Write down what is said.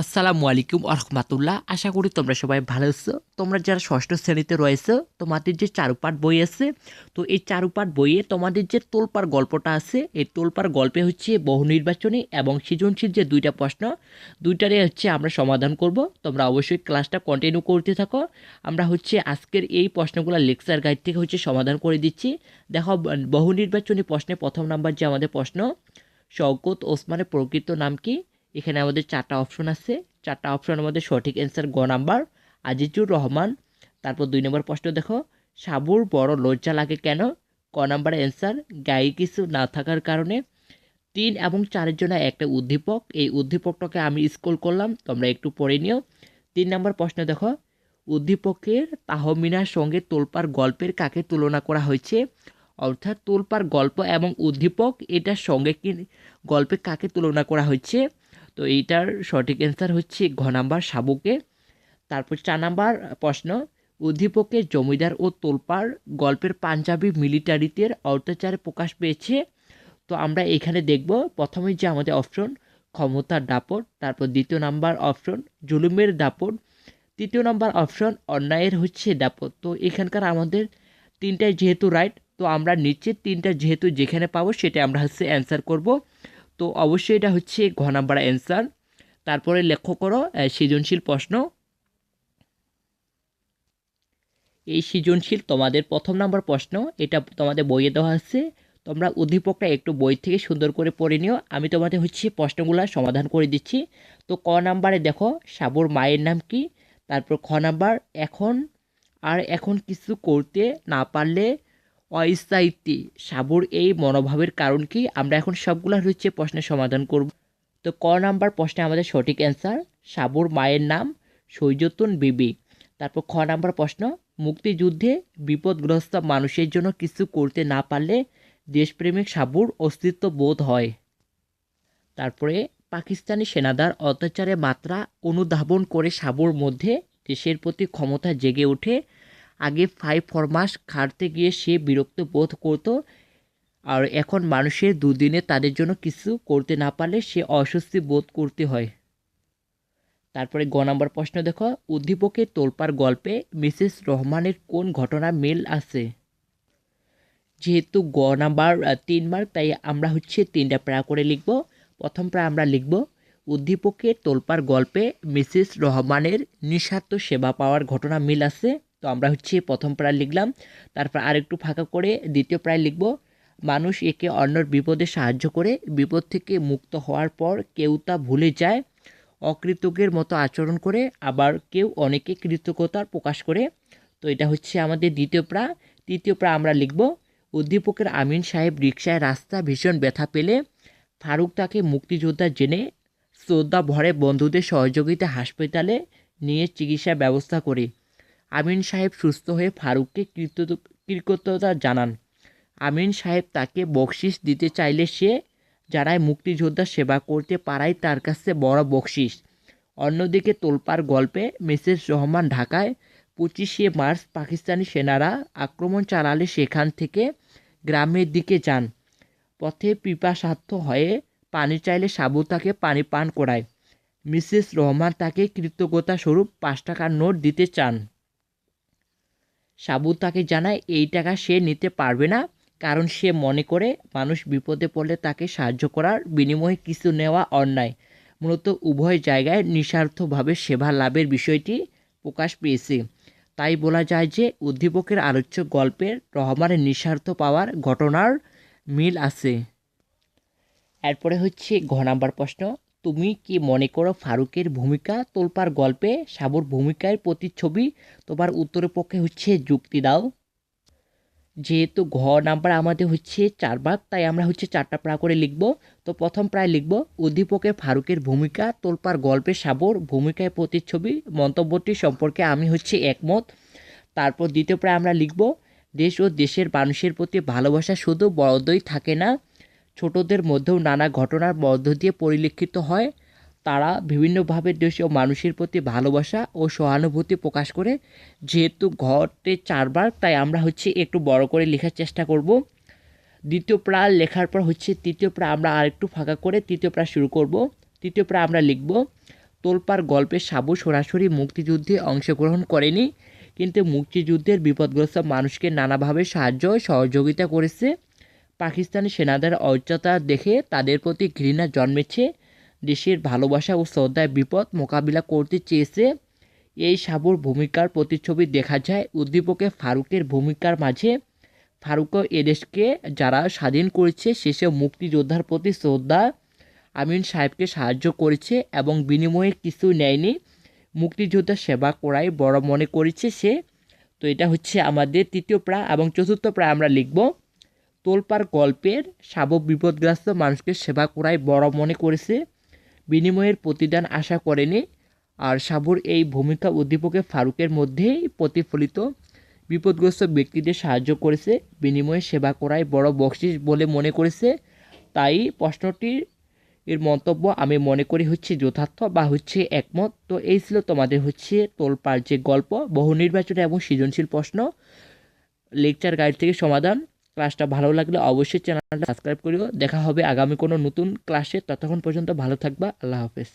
আসসালামু আলাইকুম আরহামাতুল্লাহ আশা করি তোমরা সবাই ভালো আছো। তোমরা যারা ষষ্ঠ শ্রেণীতে রয়েছো, তোমাদের যে চারুপাঠ বই আছে, তো এই চারুপাঠ বইয়ে তোমাদের যে তোলপার গল্পটা আছে, এই তোলপার গল্পে হচ্ছে বহু নির্বাচনী এবং সৃজনশীল যে দুইটা প্রশ্ন, দুইটারে হচ্ছে আমরা সমাধান করব। তোমরা অবশ্যই ক্লাসটা কন্টিনিউ করতে থাকো। আমরা হচ্ছে আজকের এই প্রশ্নগুলো লেকচার গাইড থেকে হচ্ছে সমাধান করে দিচ্ছি। দেখো বহু নির্বাচনী প্রশ্নে প্রথম নাম্বার যে আমাদের প্রশ্ন, শওকত ওসমানের প্রকৃত নাম কি? এখানে আমাদের চারটা অপশন আছে। চারটা অপশনের মধ্যে সঠিক অ্যান্সার গ নাম্বার আজিজুর রহমান। তারপর দুই নম্বর প্রশ্ন, দেখো, সাবুর বড় লজ্জা লাগে কেন? ক নাম্বার অ্যান্সার গায়ে কিছু না থাকার কারণে। তিন এবং চারের জন্য একটা উদ্দীপক। এই উদ্দীপকটাকে আমি স্কুল করলাম, তোমরা একটু পড়ে নিও। তিন নম্বর প্রশ্ন, দেখো, উদ্দীপকের তাহমিনার সঙ্গে তোলপার গল্পের কাকে তুলনা করা হয়েছে? অর্থাৎ তোলপার গল্প এবং উদ্দীপক এটার সঙ্গে কি গল্পে কাকে তুলনা করা হয়েছে? তো এইটার সঠিক অ্যান্সার হচ্ছে ঘ নাম্বার সাবুকে তারপর চার নাম্বার প্রশ্ন উদ্দীপকের জমিদার ও তোলপাড় গল্পের পাঞ্জাবি মিলিটারিদের অত্যাচারে প্রকাশ পেয়েছে। তো আমরা এখানে দেখব, প্রথমে যে আমাদের অপশন ক্ষমতার দাপট, তারপর দ্বিতীয় নাম্বার অপশন জুলুমের দাপট, তৃতীয় নাম্বার অপশন অন্যায়ের হচ্ছে দাপট। তো এখানকার আমাদের তিনটায় যেহেতু রাইট তো আমরা নিচে তিনটা যেহেতু যেখানে পাবো সেটা আমরা হচ্ছে অ্যান্সার করব। তো অবশ্যই এটা হচ্ছে ঘ নাম্বার অ্যান্সার তারপরে লক্ষ্য করো সৃজনশীল প্রশ্ন। এই সৃজনশীল তোমাদের প্রথম নাম্বার প্রশ্ন, এটা তোমাদের বইয়ে দেওয়া আছে। তোমরা উদ্দীপকটা একটু বই থেকে সুন্দর করে পড়ে নিও। আমি তোমাদের হচ্ছে প্রশ্নগুলো সমাধান করে দিচ্ছি। তো ক নাম্বারে দেখো, সাবুর মায়ের নাম কি? তারপর খ নাম্বার, এখন। আর এখন কিছু করতে না পারলে অস্থায়িত্বী। সাবুর এই মনোভাবের কারণ কি? আমরা এখন সবগুলো হচ্ছে প্রশ্নের সমাধান করব। তো ক নাম্বার প্রশ্নে আমাদের সঠিক অ্যান্সার সাবুর মায়ের নাম সৈজতুন বিবি। তারপর খ নাম্বার প্রশ্ন, মুক্তিযুদ্ধে বিপদগ্রস্ত মানুষের জন্য কিছু করতে না পারলে দেশপ্রেমিক সাবুর অস্তিত্ব বোধ হয়। তারপরে, পাকিস্তানি সেনাদার অত্যাচারের মাত্রা অনুধাবন করে সাবুর মধ্যে দেশের প্রতি ক্ষমতা জেগে ওঠে আগে ফাইভ ফরমাস খাটতে গিয়ে সে বিরক্ত বোধ করত। আর এখন মানুষের দুদিনে তাদের জন্য কিছু করতে না পারলে সে অস্বস্তি বোধ করতে হয়। তারপরে গ নম্বর প্রশ্ন দেখো, উদ্দীপকের তোলপার গল্পে মিসেস রহমানের কোন ঘটনা মিল আছে? যেহেতু গ নাম্বার তিন মার্ক, তাই আমরা হচ্ছে তিনটা প্রায় করে লিখব। প্রথম প্রায় আমরা লিখব, উদ্দীপকের তোলপার গল্পে মিসেস রহমানের নিঃস্বার্থ সেবা পাওয়ার ঘটনা মিল আছে। তো আমরা হচ্ছে প্রথম প্রায় লিখলাম, তারপর আরেকটু ফাঁকা করে দ্বিতীয় প্রায় লিখব। মানুষ একে অন্যর বিপদে সাহায্য করে, বিপদ থেকে মুক্ত হওয়ার পর কেউ তা ভুলে যায়, অকৃতজ্ঞের মতো আচরণ করে, আবার কেউ অনেকে কৃতজ্ঞতার প্রকাশ করে। তো এটা হচ্ছে আমাদের দ্বিতীয় প্রা, তৃতীয় প্রা আমরা লিখব, উদ্দীপকের আমিন সাহেব রিক্সায় রাস্তা ভীষণ ব্যথা পেলে, ফারুক তাকে মুক্তিযোদ্ধা জেনে শ্রদ্ধা ভরে বন্ধুদের সহযোগিতা হাসপাতালে নিয়ে চিকিৎসার ব্যবস্থা করে। আমিন সাহেব সুস্থ হয়ে ফারুককে কৃতজ্ঞ- কৃতজ্ঞতা জানান। আমিন সাহেব তাকে বকশিস দিতে চাইলে সে যারাই মুক্তিযোদ্ধা সেবা করতে পারাই তার কাছে বড় বকশিস অন্যদিকে তোলপার গল্পে মিসেস রহমান ঢাকায় পঁচিশে মার্চ পাকিস্তানি সেনারা আক্রমণ চালালে সেখান থেকে গ্রামের দিকে যান। পথে পিপাসার্থ হয়ে পানি চাইলে সাবু তাকে পানি পান করায়। মিসেস রহমান তাকে কৃতজ্ঞতা স্বরূপ পাঁচ টাকার নোট দিতে চান। সাবু তাকে জানায়, এই টাকা সে নিতে পারবে না, কারণ সে মনে করে মানুষ বিপদে পড়লে তাকে সাহায্য করার বিনিময়ে কিছু নেওয়া অন্যায়। মূলত উভয় জায়গায় নিঃস্বার্থভাবে সেবা লাভের বিষয়টি প্রকাশ পেয়েছে। তাই বলা যায় যে, উদ্দীপকের আলোচ্য গল্পের রহমানের নিঃস্বার্থ পাওয়ার ঘটনার মিল আছে। এরপরে হচ্ছে ঘ নাম্বার প্রশ্ন। তুমি কি মনে করো ফারুকের ভূমিকা? তোলপার গল্পে সাবুর ভূমিকার প্রতিচ্ছবি তোমার উত্তরের পক্ষে হচ্ছে যুক্তি দাও। যেহেতু ঘ নাম্বার আমাদের হচ্ছে চার ভাগ তাই আমরা হচ্ছে চারটা প্রায় করে লিখব। তো প্রথম প্রায় লিখব, উদ্দীপকের ফারুকের ভূমিকা, তোলপার গল্পে সাবর ভূমিকায় প্রতিচ্ছবি, মন্তব্যটি সম্পর্কে আমি হচ্ছে একমত। তারপর দ্বিতীয় প্রায় আমরা লিখব, দেশ ও দেশের মানুষের প্রতি ভালোবাসা শুধু বড়দই থাকে না ছোটদের মধ্যেও নানা ঘটনার মধ্য দিয়ে পরিলক্ষিত হয়। তারা বিভিন্নভাবে দেশ ও মানুষের প্রতি ভালোবাসা ও সহানুভূতি প্রকাশ করে। যেহেতু ঘটে চারবার, তাই আমরা হচ্ছে একটু বড় করে লেখার চেষ্টা করব। দ্বিতীয় প্রা লেখার পর হচ্ছে তৃতীয় প্রা আমরা আরেকটু ফাঁকা করে তৃতীয় প্রা শুরু করব। তৃতীয় প্রা আমরা লিখব, তোলপার গল্পে সাবু সরাসরি মুক্তিযুদ্ধে অংশগ্রহণ করেনি, কিন্তু মুক্তিযুদ্ধের বিপদগ্রস্ত মানুষকে নানাভাবে সাহায্য সহযোগিতা করেছে। পাকিস্তানি সেনাদের অজ্ঞতা দেখে তাদের প্রতি ঘৃণা জন্মেছে। দেশের ভালোবাসা ও শ্রদ্ধায় বিপদ মোকাবিলা করতে চেয়েছে। এই সাবুর ভূমিকার প্রতিচ্ছবি দেখা যায় উদ্দীপকে ফারুকের ভূমিকার মাঝে। ফারুকও এদেশকে যারা স্বাধীন করেছে শেষে মুক্তিযোদ্ধার প্রতি শ্রদ্ধা আমিন সাহেবকে সাহায্য করেছে এবং বিনিময়ে কিছু নেয়নি। মুক্তিযোদ্ধার সেবা করাই বড় মনে করেছে সে। তো এটা হচ্ছে আমাদের তৃতীয় প্রায় এবং চতুর্থ প্রায় আমরা লিখব। তোলপার গল্পের সাবক বিপদগ্রস্ত মানুষকে সেবা করাই বড় মনে করেছে। বিনিময়ের প্রতিদান আশা করেনি। আর সাবুর এই ভূমিকা উদ্দীপকে ফারুকের মধ্যেই প্রতিফলিত। বিপদগ্রস্ত ব্যক্তিদের সাহায্য করেছে। বিনিময়ে সেবা করাই বড় বকশিস বলে মনে করেছে। তাই প্রশ্নটির এর মন্তব্য আমি মনে করি হচ্ছে যথার্থ বা হচ্ছে একমত। তো এই ছিল তোমাদের হচ্ছে তোলপাড় যে গল্প। বহু নির্বাচনী এবং সৃজনশীল প্রশ্ন। লেকচার গাইড থেকে সমাধান। ক্লাসটা ভালো লাগলে অবশ্যই চ্যানেলটা সাবস্ক্রাইব করিও। দেখা হবে আগামী কোনো নতুন ক্লাসে ততক্ষণ পর্যন্ত ভালো থাকবা। আল্লাহ হাফেজ।